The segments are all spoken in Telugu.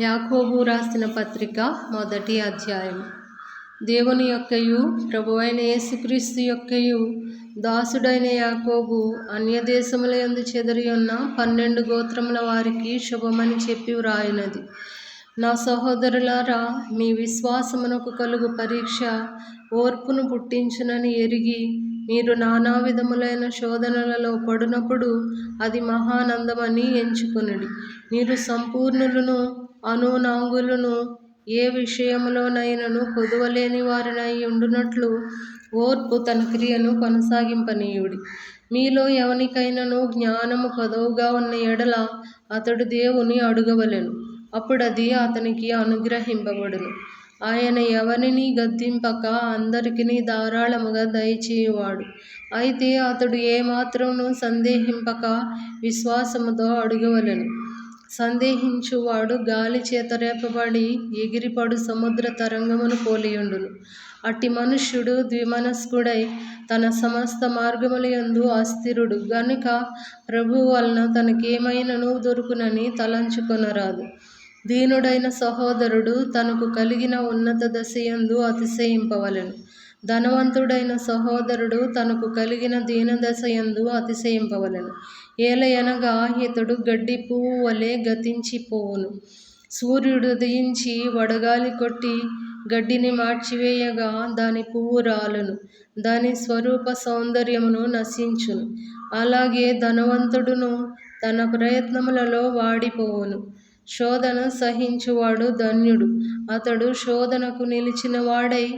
యాకోబు రాసిన పత్రిక మొదటి అధ్యాయం. దేవుని యొక్కయు ప్రభువైన యేసుక్రీస్తు యొక్కయు దాసుడైన యాకోబు అన్యదేశముల యందు చెదరి ఉన్న పన్నెండు గోత్రముల వారికి శుభమని చెప్పి వ్రాయినది. నా సహోదరులారా మీ విశ్వాసమునకు కలుగు పరీక్ష ఓర్పును పుట్టించునని ఎరిగి మీరు నానా విధములైన శోధనలలో పడినప్పుడు అది మహానందమని ఎంచుకొనుడి. మీరు సంపూర్ణులను అనునాంగులను ఏ విషయములోనైనను కొదువలేని వారినై ఉండునట్లు ఓర్పు తన క్రియను కొనసాగింపనీయుడి. మీలో ఎవనికైనను జ్ఞానము కొదవుగా ఉన్న ఎడల అతడు దేవుని అడుగవలెను. అప్పుడది అతనికి అనుగ్రహింపబడును. ఆయన ఎవరిని గద్దింపక అందరికిని ధారాళముగా దయచేయువాడు. అయితే అతడు ఏమాత్రమును సందేహింపక విశ్వాసముతో అడుగవలెను. సందేహించువాడు గాలి చేత రేపబడి ఎగిరిపడు సముద్ర తరంగమును పోలియుండును. అట్టి మనుష్యుడు ద్విమనస్కుడై తన సమస్త మార్గముల యందు అస్థిరుడు. గనుక ప్రభువు వలన తనకేమైనను దొరుకునని తలంచుకొనరాదు. దీనుడైన సహోదరుడు తనకు కలిగిన ఉన్నత దశయందు అతిశయింపవలెను. ధనవంతుడైన సహోదరుడు తనకు కలిగిన దీనదశ ఎందు అతిశయింపవలెను. ఏలయనగా ఇతడు గడ్డి పువ్వు వలె గతించిపోవును. సూర్యుడు ఉదయించి వడగాలి కొట్టి గడ్డిని మార్చివేయగా దాని పువ్వు రాలును. దాని స్వరూప సౌందర్యమును నశించును. అలాగే ధనవంతుడును తన ప్రయత్నములలో వాడిపోవును. శోధన సహించువాడు ధన్యుడు. అతడు శోధనకు నిలిచిన వాడై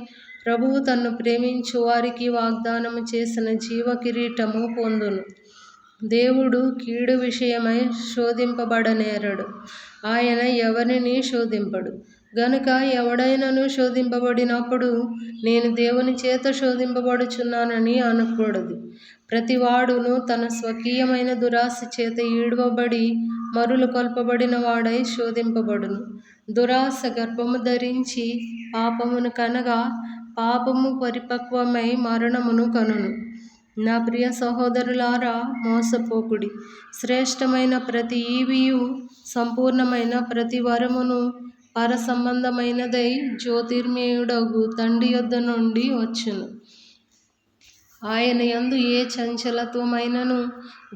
ప్రభువు తన్ను ప్రేమించు వారికి వాగ్దానము చేసిన జీవ కిరీటము పొందును. దేవుడు కీడు విషయమై శోధింపబడనేరడు. ఆయన ఎవరిని శోధింపడు? గనుక ఎవడైనను శోధింపబడినప్పుడు నేను దేవుని చేత శోధింపబడుచున్నానని అనకూడదు. ప్రతివాడును తన స్వకీయమైన దురాశ చేత ఈడవబడి మరులు కొల్పబడిన వాడై శోధింపబడును. దురాశ గర్భము ధరించి పాపమును కనగా పాపము పరిపక్వమై మరణమును కనును. నా ప్రియ సహోదరులారా మోసపోకుడి. శ్రేష్టమైన ప్రతి ఈవియు సంపూర్ణమైన ప్రతి వరమును పర సంబంధమైనదై జ్యోతిర్మేయుడగు తండ్రి యొద్ద నుండి వచ్చును. ఆయన యందు ఏ చంచలత్వమైనను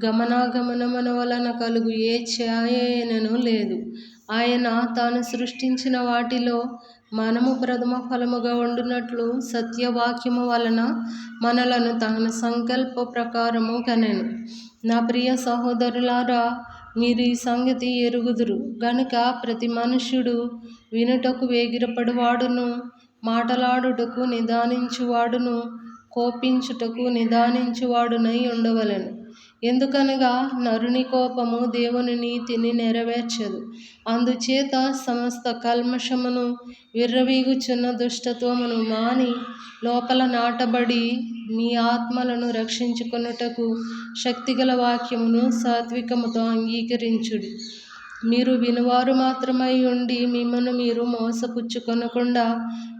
గమనాగమనమున వలన కలుగు ఏ ఛాయనను లేదు. ఆయన తాను సృష్టించిన వాటిలో మనము ప్రథమ ఫలముగా ఉండునట్లు సత్యవాక్యము వలన మనలను తన సంకల్ప ప్రకారము కనెను. నా ప్రియ సహోదరులారా మీరు ఈ సంగతి ఎరుగుదురు. గనుక ప్రతి మనుష్యుడు వినుటకు వేగిరపడువాడును మాటలాడుటకు నిదానించువాడును కోపించుటకు నిదానించువాడునై ఉండవలెను. ఎందుకనగా నరుని కోపము దేవుని నీతిని నెరవేర్చదు. అందుచేత సమస్త కల్మషమును విర్రవీగుచున్న దుష్టత్వమును మాని లోపల నాటబడి మీ ఆత్మలను రక్షించుకొనుటకు శక్తిగల వాక్యమును సాత్వికముతో అంగీకరించుడి. మీరు వినువారు మాత్రమై ఉండి మిమ్మను మీరు మోసపుచ్చుకొనకుండా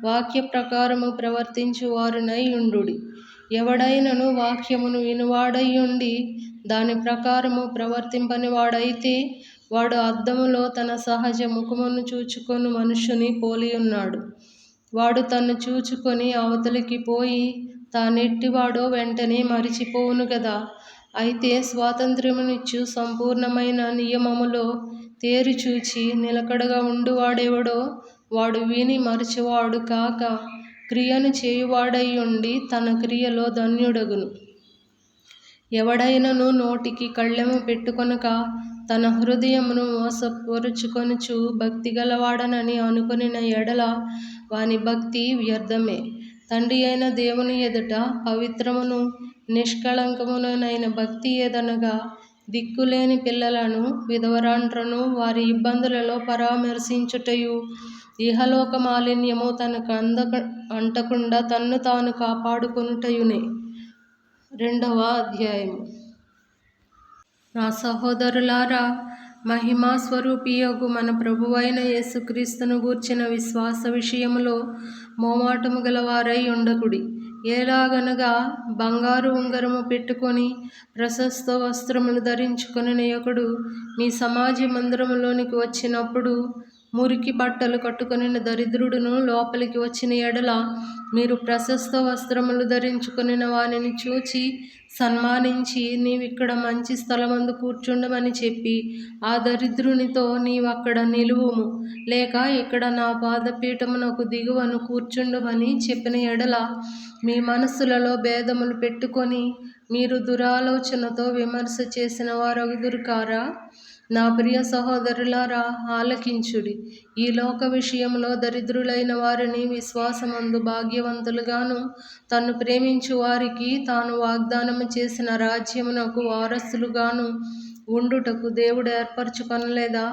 వాక్య ప్రకారము ప్రవర్తించు వారునై ఉండుడి. ఎవడైనను వాక్యమును వినువాడై ఉండి దాని ప్రకారము ప్రవర్తింపని వాడైతే వాడు అద్దములో తన సహజ ముఖమును చూచుకొని మనుషుని పోలి ఉన్నాడు. వాడు తన్ను చూచుకొని అవతలికి పోయి తానెట్టివాడో వెంటనే మరిచిపోవును కదా అయితే స్వాతంత్ర్యమునిచ్చు సంపూర్ణమైన నియమములో తేరి చూచి నిలకడగా ఉండువాడెవడో వాడు విని మరచివాడు కాక క్రియను చేయువాడై ఉండి తన క్రియలో ధన్యుడగును. ఎవడైనను నోటికి కళ్ళెము పెట్టుకొనక తన హృదయమును మోసపరుచుకొనుచు భక్తి గలవాడనని అనుకొనిన ఎడల వాని భక్తి వ్యర్థమే. తండ్రి అయిన దేవుని ఎదుట పవిత్రమును నిష్కళంకమునైన భక్తి ఏదనగా దిక్కులేని పిల్లలను విధవరాండ్రను వారి ఇబ్బందులలో పరామర్శించుటయు ఇహలోక మాలిన్యము తనకు అందక అంటకుండా తన్ను తాను కాపాడుకొనుటయునే. రెండవ అధ్యాయం నా సహోదరులారా మహిమా స్వరూపియగు మన ప్రభువైన యేసుక్రీస్తును గూర్చిన విశ్వాస విషయములో మోమాటము గలవారై ఉండకుడి. ఎలాగనగా బంగారు ఉంగరము పెట్టుకొని ప్రశస్త వస్త్రములు ధరించుకుని ఒకడు మీ సమాజ మందిరములోనికి వచ్చినప్పుడు మురికి బట్టలు కట్టుకొనిన దరిద్రుడును లోపలికి వచ్చిన ఎడల మీరు ప్రశస్త వస్త్రములు ధరించుకొనిన వానిని చూచి సన్మానించి నీవిక్కడ మంచి స్థలమందు కూర్చుండమని చెప్పి ఆ దరిద్రునితో నీవక్కడ నిలువుము. లేక ఇక్కడ నా పాదపీఠమునకు దిగువను కూర్చుండమని చెప్పిన ఎడల మీ మనస్సులలో భేదములు పెట్టుకొని మీరు దురాలోచనతో విమర్శ చేసిన వారగుదురు కారా నా ప్రియ సహోదరులారా ఆలకించుడి. ఈ లోక విషయంలో దరిద్రులైన వారిని విశ్వాసమందు భాగ్యవంతులుగాను తను ప్రేమించు వారికి తాను వాగ్దానం చేసిన రాజ్యమునకు వారసులుగాను ఉండుటకు దేవుడు ఏర్పరచుకొనలేదా?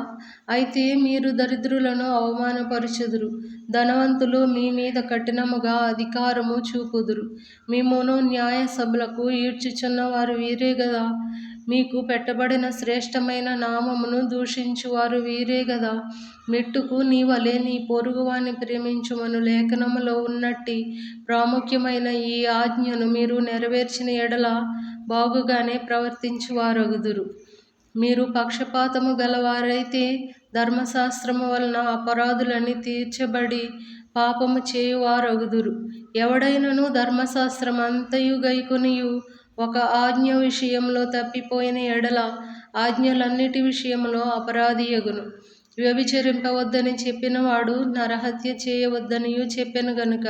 అయితే మీరు దరిద్రులను అవమానపరచుదురు. ధనవంతులు మీ మీద కఠినముగా అధికారము చూపుదురు. మిమ్మును న్యాయ సభలకు ఈడ్చుచున్న వారు వీరే గదా? మీకు పెట్టబడిన శ్రేష్టమైన నామమును దూషించువారు వీరే గదా. మెట్టుకు నీ వలె నీ పొరుగువాని ప్రేమించుమను లేఖనములో ఉన్నట్టి ప్రాముఖ్యమైన ఈ ఆజ్ఞను మీరు నెరవేర్చిన ఎడల బాగుగానే ప్రవర్తించువారగుదురు. మీరు పక్షపాతము గలవారైతే ధర్మశాస్త్రము వలన అపరాధులని తీర్చబడి పాపము చేయువారగుదురు. ఎవడైనను ధర్మశాస్త్రం అంతయు గైకొనియు ఒక ఆజ్ఞ విషయంలో తప్పిపోయిన ఎడల ఆజ్ఞలన్నిటి విషయంలో అపరాధియగును వ్యభిచరింపవద్దని చెప్పినవాడు నరహత్య చేయవద్దనియు చెప్పాను గనుక.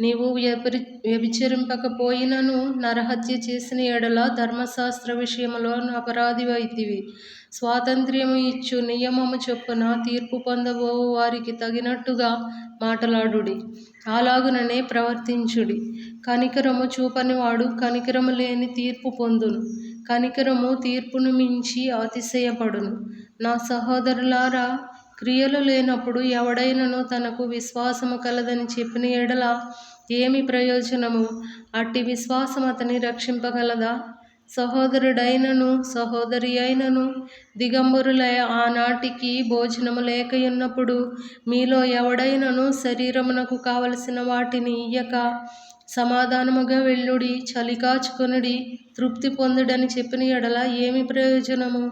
నీవు వ్యభి వ్యభిచరింపకపోయినను నరహత్య చేసిన ఎడల ధర్మశాస్త్ర విషయంలో అపరాధివైతివి స్వాతంత్ర్యము ఇచ్చు నియమము చొప్పున తీర్పు పొందబో వారికి తగినట్టుగా మాటలాడుడి. అలాగుననే ప్రవర్తించుడి. కనికరము చూపనివాడు కనికరము లేని తీర్పు పొందును. కనికరము తీర్పును మించి అతిశయపడును. నా సహోదరులారా క్రియలు లేనప్పుడు ఎవడైనను తనకు విశ్వాసము కలదని చెప్పిన ఎడల ఏమి ప్రయోజనము? అట్టి విశ్వాసం అతని రక్షింపగలదా? సహోదరుడైనను సహోదరి అయినను దిగంబరుల ఆనాటికి భోజనము లేకయున్నప్పుడు మీలో ఎవడైనను శరీరమునకు కావలసిన వాటిని ఇయ్యక సమాధానముగా వెళ్ళుడి చలికాచుకొనుడి తృప్తి పొందుడని చెప్పిన ఎడల ఏమి ప్రయోజనము?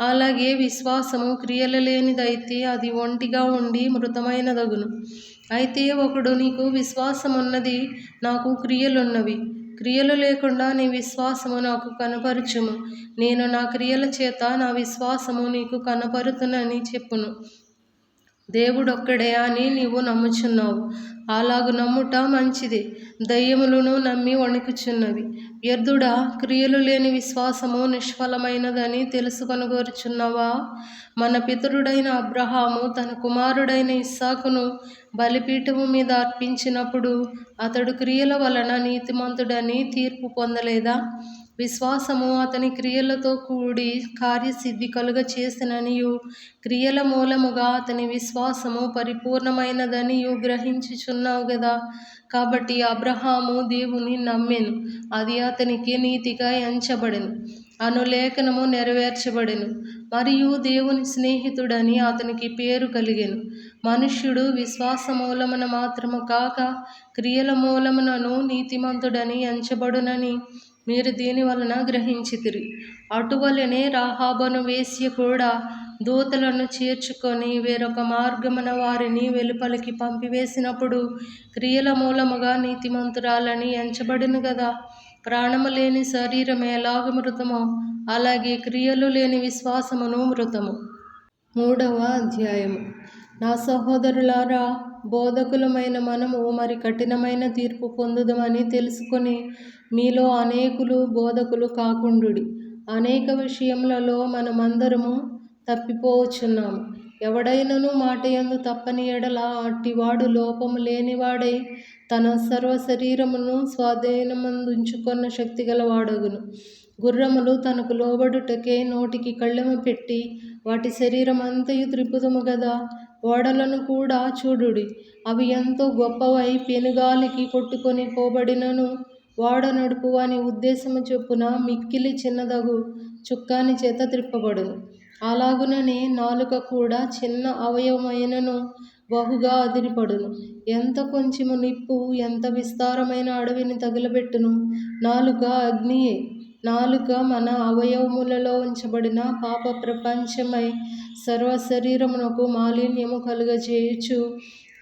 అలాగే విశ్వాసము క్రియలు లేనిదైతే అది ఒంటిగా ఉండి మృతమైనదగును. అయితే ఒకడు నీకు విశ్వాసం ఉన్నది నాకు క్రియలున్నవి. క్రియలు లేకుండా నీ విశ్వాసము నాకు కనపరచుము. నేను నా క్రియల చేత నా విశ్వాసము నీకు కనపరుతునని చెప్పును. దేవుడొక్కడే అని నీవు నమ్ముచున్నావు. అలాగు నమ్ముట మంచిది. దయ్యములను నమ్మి వణుకుచున్నవి వ్యర్థుడ క్రియలు లేని విశ్వాసము నిష్ఫలమైనదని తెలుసుకొనగోరుచున్నావా? మన పితరుడైన అబ్రహాము తన కుమారుడైన ఇస్సాకును బలిపీఠము మీద అర్పించినప్పుడు అతడు క్రియల వలన నీతిమంతుడని తీర్పు పొందలేదా? విశ్వాసము అతని క్రియలతో కూడి కార్యసిద్ధి కలుగ చేసిననియు. క్రియల మూలముగా అతని విశ్వాసము పరిపూర్ణమైనదనియు గ్రహించుచున్నావు కదా కాబట్టి అబ్రహాము దేవుని నమ్మెను. అది అతనికి నీతిగా ఎంచబడెను. అనులేఖనము నెరవేర్చబడెను. మరియు దేవుని స్నేహితుడని అతనికి పేరు కలిగెను. మనుష్యుడు విశ్వాస మూలమున మాత్రము కాక క్రియల మూలమునను నీతిమంతుడని ఎంచబడునని మీరు దీని వలన గ్రహించితిరి. అటువలనే రాహాబను వేసి కూడా దూతలను చేర్చుకొని వేరొక మార్గమున వారిని వెలుపలికి పంపివేసినప్పుడు క్రియల మూలముగా నీతిమంతురాలని ఎంచబడిను కదా ప్రాణము లేని శరీరం ఎలాగ మృతమో అలాగే క్రియలు లేని విశ్వాసమును మృతము. మూడవ అధ్యాయము. నా సహోదరులారా బోధకులమైన మనము మరి కఠినమైన తీర్పు పొందుదమని తెలుసుకొని మీలో అనేకులు బోధకులు కాకుండుడి. అనేక విషయములలో మనమందరము తప్పిపోవచ్చున్నాము ఎవడైనను మాట ఎందు తప్పని ఎడల అట్టివాడు లోపము లేనివాడై తన సర్వ శరీరమును స్వాధీనమందుంచుకున్న శక్తి గలవాడగును గుర్రములు తనకు లోబడుటకే నోటికి కళ్ళెము పెట్టి వాటి శరీరం అంతయు త్రిపుదము గదా ఓడలను కూడా చూడుడి. అవి ఎంతో గొప్పవై పెనుగాలికి కొట్టుకొని పోబడినను ఓడ నడుపు అని ఉద్దేశము చొప్పున మిక్కిలి చిన్నదగు చుక్కాని చేత త్రిప్పబడును. అలాగుననే నాలుక కూడా చిన్న అవయవమైనను బహుగా అదిరిపడును. ఎంత కొంచెము నిప్పు ఎంత విస్తారమైన అడవిని తగులబెట్టును? నాలుక అగ్నియే. నాలుక మన అవయవములలో ఉంచబడిన పాప ప్రపంచమై సర్వ శరీరమునకు మాలిన్యము కలుగజేయుచు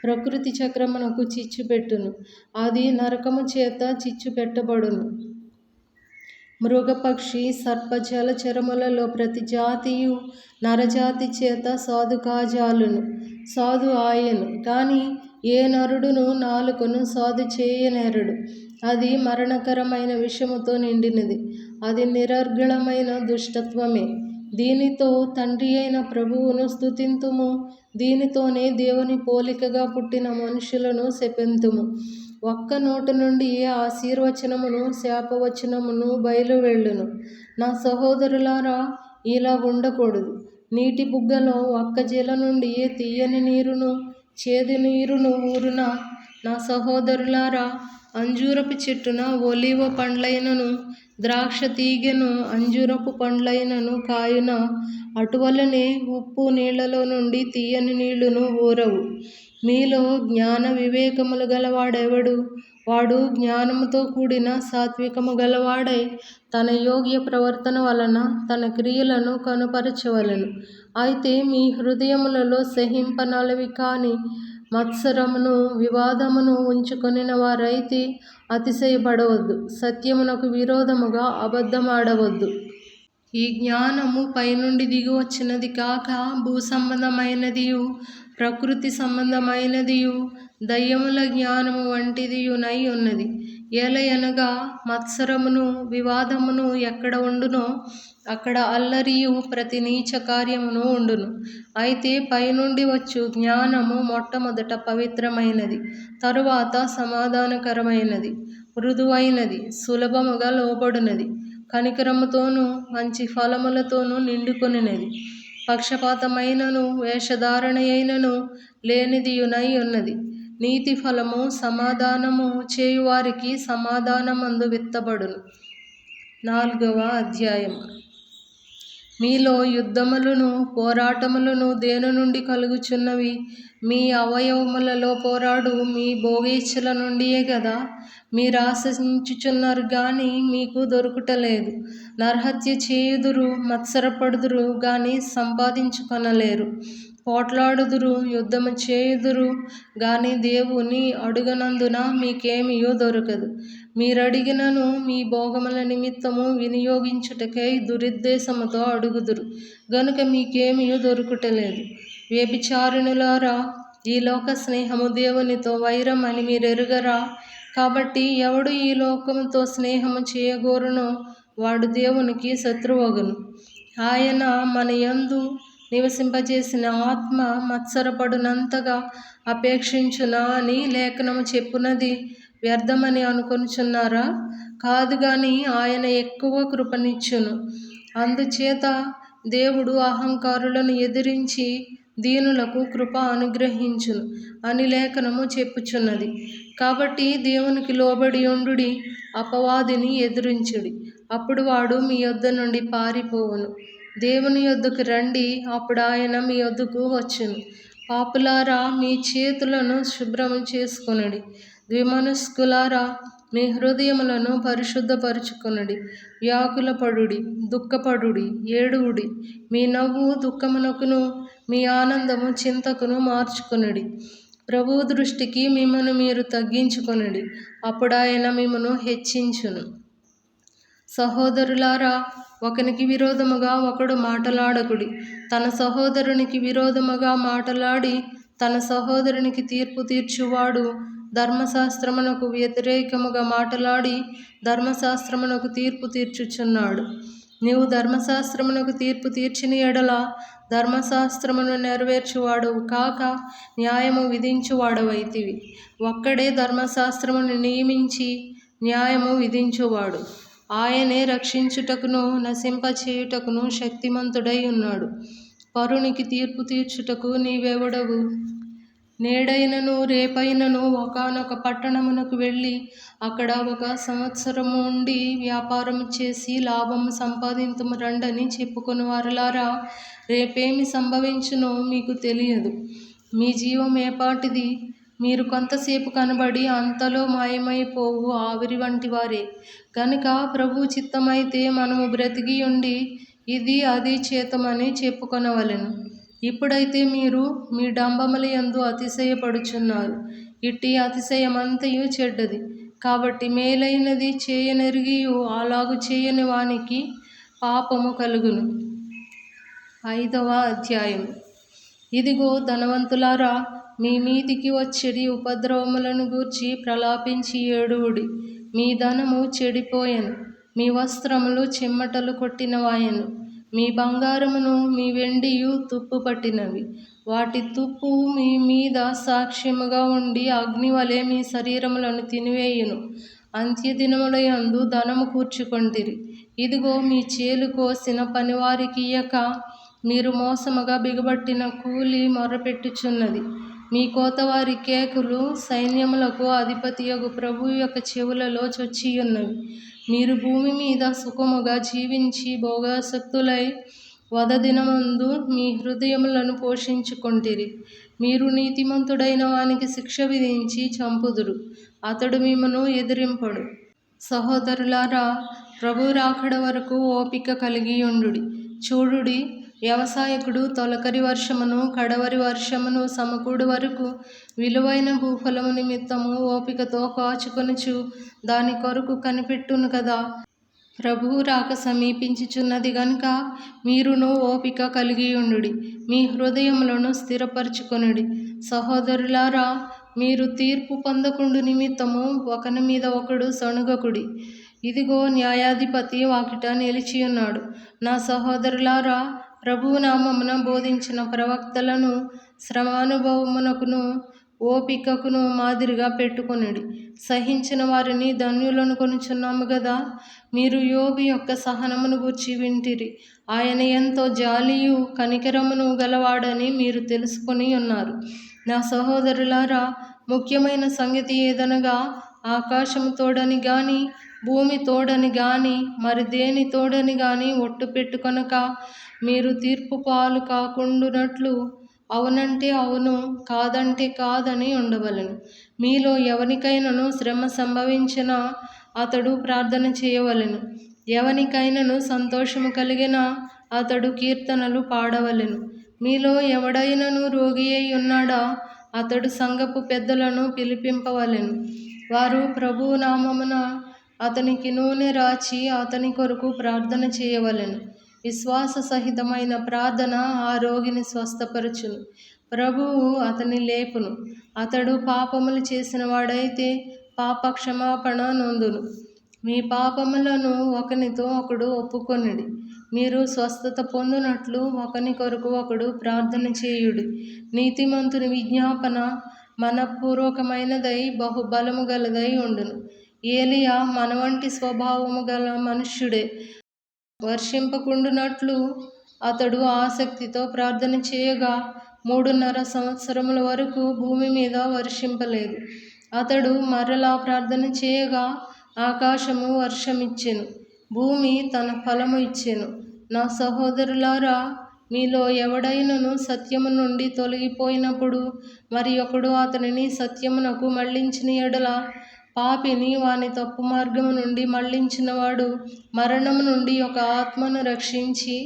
ప్రకృతి చక్రమునకు చిచ్చు పెట్టును. అది నరకము చేత చిచ్చు పెట్టబడును. మృగపక్షి సర్ప జలచరములలో ప్రతి జాతియు నరజాతి చేత సాధు కాజాలును సాధు ఆయను. కానీ ఏ నరుడును నాలుకను సాధు చేయనేరడు. అది మరణకరమైన విషముతో నిండినది. అది నిరర్గళమైన దుష్టత్వమే. దీనితో తండ్రి అయిన ప్రభువును స్థుతింతుము దీనితోనే దేవుని పోలికగా పుట్టిన మనుషులను శపింతుము. ఒక్క నోటి నుండి ఆశీర్వచనమును శాపవచనమును బయలువెళ్ళును. నా సహోదరులారా ఇలా ఉండకూడదు. నీటి బుగ్గలో ఒక్క జల నుండి తీయని నీరును చేదు నీరును ఊరున నా సహోదరులారా అంజూరపు చెట్టున ఒలివ పండ్లైనను ద్రాక్ష తీగెను అంజూరపు పండ్లైనను కాయున అటువలనే ఉప్పు నీళ్ళలో నుండి తీయని నీళ్ళును ఊరవు. మీలో జ్ఞాన వివేకములు గలవాడెవడు? వాడు జ్ఞానముతో కూడిన సాత్వికము గలవాడై తన యోగ్య ప్రవర్తన వలన తన క్రియలను కనుపరచవలెను. అయితే మీ హృదయములలో సహింపనలవి కానీ మత్సరమును వివాదమును ఉంచుకొనిన వారైతే అతిశయపడవద్దు. సత్యమునకు విరోధముగా అబద్ధమాడవద్దు. ఈ జ్ఞానము పైనుండి దిగి వచ్చినది కాక భూ సంబంధమైనదియు ప్రకృతి సంబంధమైనదియు దయ్యముల జ్ఞానము వంటిదియునై ఉన్నది. ఏలయనగా మత్సరమును వివాదమును ఎక్కడ ఉండునో అక్కడ అల్లరియు ప్రతి నీచ కార్యమును ఉండును. అయితే పైనుండి వచ్చు జ్ఞానము మొట్టమొదట పవిత్రమైనది తరువాత సమాధానకరమైనది మృదువైనది సులభముగా లోబడినది కనికరముతోనూ మంచి ఫలములతోనూ నిండుకొనినది. పక్షపాతమైనను వేషధారణయైనను లేనిదియునై ఉన్నది. నీతి ఫలము సమాధానము చేయువారికి సమాధానమందు విత్తబడును. నాలుగవ అధ్యాయం. మీలో యుద్ధములను పోరాటములను దేని నుండి కలుగుచున్నవి? మీ అవయవములలో పోరాడు మీ భోగేచ్ఛల నుండియే కదా మీరు ఆశించుచున్నారు కానీ మీకు దొరుకుటలేదు. నరహత్య చేయుదురు మత్సరపడుదురు కానీ సంపాదించుకొనలేరు. పోట్లాడుదురు యుద్ధము చేయుదురు గాని దేవుని అడుగనందున మీకేమియో దొరకదు. మీరడిగినను మీ భోగముల నిమిత్తము వినియోగించుటకై దురుద్దేశముతో అడుగుదురు. గనుక మీకేమియో దొరుకుటలేదు. వ్యభిచారిణులారా ఈ లోక స్నేహము దేవునితో వైరం అని మీరెరుగరా? కాబట్టి ఎవడు ఈ లోకముతో స్నేహము చేయగోరునో వాడు దేవునికి శత్రువగును. ఆయన మన యందు నివసింపజేసిన ఆత్మ మత్సరపడునంతగా అపేక్షించునా అని లేఖనము చెప్పునది. వ్యర్థమని అనుకొనుచున్నారా? కాదు గాని ఆయన ఎక్కువ కృపనిచ్చును. అందుచేత దేవుడు అహంకారులను ఎదిరించి దీనులకు కృప అనుగ్రహించును అని లేఖనము చెప్పుచున్నది. కాబట్టి దేవునికి లోబడి ఉండుడి అపవాదిని ఎదిరించుడి. అప్పుడు వాడు మీ యొద్ద నుండి పారిపోవును. దేవుని యొద్దకు రండి అప్పుడు ఆయన మీ యొద్దకు వచ్చును. పాపులారా మీ చేతులను శుభ్రం చేసుకొనుడి. ద్విమనస్కులారా మీ హృదయములను పరిశుద్ధపరచుకొనుడి. వ్యాకులపడుడి దుఃఖపడుడి ఏడువుడి. మీ నవ్వు దుఃఖమునకును మీ ఆనందము చింతకును మార్చుకొనుడి. ప్రభు దృష్టికి మిమ్మను మీరు తగ్గించుకొనుడి. అప్పుడు ఆయన మిమ్మను హెచ్చించును. సహోదరులారా ఒకనికి విరోధముగా ఒకడు మాటలాడకుడి. తన సహోదరునికి విరోధముగా మాటలాడి తన సహోదరునికి తీర్పు తీర్చువాడు ధర్మశాస్త్రమునకు వ్యతిరేకముగా మాటలాడి ధర్మశాస్త్రమునకు తీర్పు తీర్చుచున్నాడు. నీవు ధర్మశాస్త్రమునకు తీర్పు తీర్చిన ఎడల ధర్మశాస్త్రమును నెరవేర్చువాడు కాక న్యాయము విధించువాడవైతివి. ఒక్కడే ధర్మశాస్త్రమును నియమించి న్యాయము విధించువాడు. ఆయనే రక్షించుటకును నశింపచేయుటకును శక్తిమంతుడై ఉన్నాడు పరునికి తీర్పు తీర్చుటకు నీవెవడవు? నేడైనను రేపైనను ఒకానొక పట్టణమునకు వెళ్ళి అక్కడ ఒక సంవత్సరము ఉండి వ్యాపారం చేసి లాభం సంపాదించము రండని చెప్పుకుని వారలారా. రేపేమి సంభవించునో మీకు తెలియదు. మీ జీవం ఏపాటిది మీరు కొంతసేపు కనబడి అంతలో మాయమైపోవు ఆవిరి వంటి వారే. కనుక ప్రభు చిత్తమైతే మనము బ్రతికి ఉండి ఇది అది చేతమని చెప్పుకొనవలెను. ఇప్పుడైతే మీరు మీ డంబముల యందు అతిశయపడుచున్నారు. ఇట్టి అతిశయమంతయు చెడ్డది. కాబట్టి మేలైనది చేయనెరిగియు అలాగు చేయని వానికి పాపము కలుగును. ఐదవ అధ్యాయం ఇదిగో ధనవంతులారా మీ మీదికి వచ్చేడి ఉపద్రవములను గూర్చి ప్రలాపించి ఏడువుడి. మీ ధనము చెడిపోయెను మీ వస్త్రములు చెమ్మటలు కొట్టినవాయెను. మీ బంగారమును మీ వెండియు తుప్పు పట్టినవి వాటి తుప్పు మీ మీద సాక్ష్యముగా ఉండి అగ్నివలె మీ శరీరములను తినివేయును. అంత్యదినములయందు ధనము కూర్చుకొంటిరి. ఇదిగో మీ చేలు కోసిన పనివారికి ఇయ్యక మీరు మోసముగా బిగబట్టిన కూలి మొర్రపెట్టుచున్నది మీ కోతవారి కేకులు సైన్యములకు అధిపతియగు ప్రభు యొక్క చెవులలో చొచ్చియున్నవి. మీరు భూమి మీద సుఖముగా జీవించి భోగాసక్తులై వదదినమందు మీ హృదయములను పోషించుకొంటిరి. మీరు నీతిమంతుడైన వానికి శిక్ష విధించి చంపుదురు. అతడు మిమ్మను ఎదిరింపడు. సహోదరులారా ప్రభు రాకడ వరకు ఓపిక కలిగి ఉండుడి చూడుడి వ్యవసాయకుడు తొలకరి వర్షమును కడవరి వర్షమును సమకూడు వరకు విలువైన భూఫలము నిమిత్తము ఓపికతో కాచుకొనుచు దాని కొరకు కనిపెట్టును కదా. ప్రభువు రాక సమీపించుచున్నది గనుక మీరును ఓపిక కలిగి ఉండుడి మీ హృదయములను స్థిరపరచుకొనుడి. సహోదరులారా మీరు తీర్పు పొందకుండు నిమిత్తము ఒకని మీద ఒకడు సణుగకుడి. ఇదిగో న్యాయాధిపతి వాకిట నిలిచి ఉన్నాడు నా సహోదరులారా ప్రభువు నామమున బోధించిన ప్రవక్తలను శ్రమానుభవమునకును ఓపికకును మాదిరిగా పెట్టుకొనిడి. సహించిన వారిని ధన్యులను కొనుచున్నాము కదా మీరు యోగి యొక్క సహనమును గూర్చి వింటిరి. ఆయన ఎంతో జాలియు కనికరమును గలవాడని మీరు తెలుసుకొని ఉన్నారు. నా సహోదరులారా ముఖ్యమైన సంగతి ఏదనగా ఆకాశము తోడని గాని భూమి తోడని గాని మరి దేని తోడని గాని ఒట్టు పెట్టుకొనక మీరు తీర్పు పాలు కాకుండునట్లు అవునంటే అవును కాదంటే కాదని ఉండవలను. మీలో ఎవరికైనాను శ్రమ సంభవించిన అతడు ప్రార్థన చేయవలెను. ఎవనికైనాను సంతోషము కలిగిన అతడు కీర్తనలు పాడవలెను. మీలో ఎవడైనను రోగి అయి ఉన్నాడా అతడు సంఘపు పెద్దలను పిలిపింపవలెను. వారు ప్రభువు నామమున అతనికి నూనె రాచి అతని కొరకు ప్రార్థన చేయవలెను. విశ్వాస సహితమైన ప్రార్థన ఆ రోగిని స్వస్థపరచును. ప్రభువు అతని లేపును. అతడు పాపములు చేసిన వాడైతే పాప క్షమాపణ నొందును. మీ పాపములను ఒకనితో ఒకడు ఒప్పుకొనిడి. మీరు స్వస్థత పొందునట్లు ఒకని కొరకు ఒకడు ప్రార్థన చేయుడి. నీతిమంతుని విజ్ఞాపన మనపూర్వకమైనదై బహుబలము గలదై ఉండును. ఏలియా మన వంటి స్వభావము గల మనుష్యుడే వర్షింపకుండునట్లు అతడు ఆసక్తితో ప్రార్థన చేయగా మూడున్నర సంవత్సరముల వరకు భూమి మీద వర్షింపలేదు. అతడు మరలా ప్రార్థన చేయగా ఆకాశము వర్షమిచ్చెను భూమి తన ఫలము ఇచ్చెను. నా సహోదరులారా మీలో ఎవడైనను సత్యము నుండి తొలగిపోయినప్పుడు మరి ఒకడు అతనిని సత్యమునకు మళ్ళించిన ఎడల పాపిని వాని తప్పు మార్గము నుండి మళ్ళించినవాడు మరణము నుండి ఒక ఆత్మను రక్షించి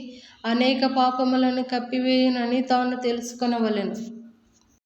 అనేక పాపములను కప్పివేయునని తాను తెలుసుకొనవలెను.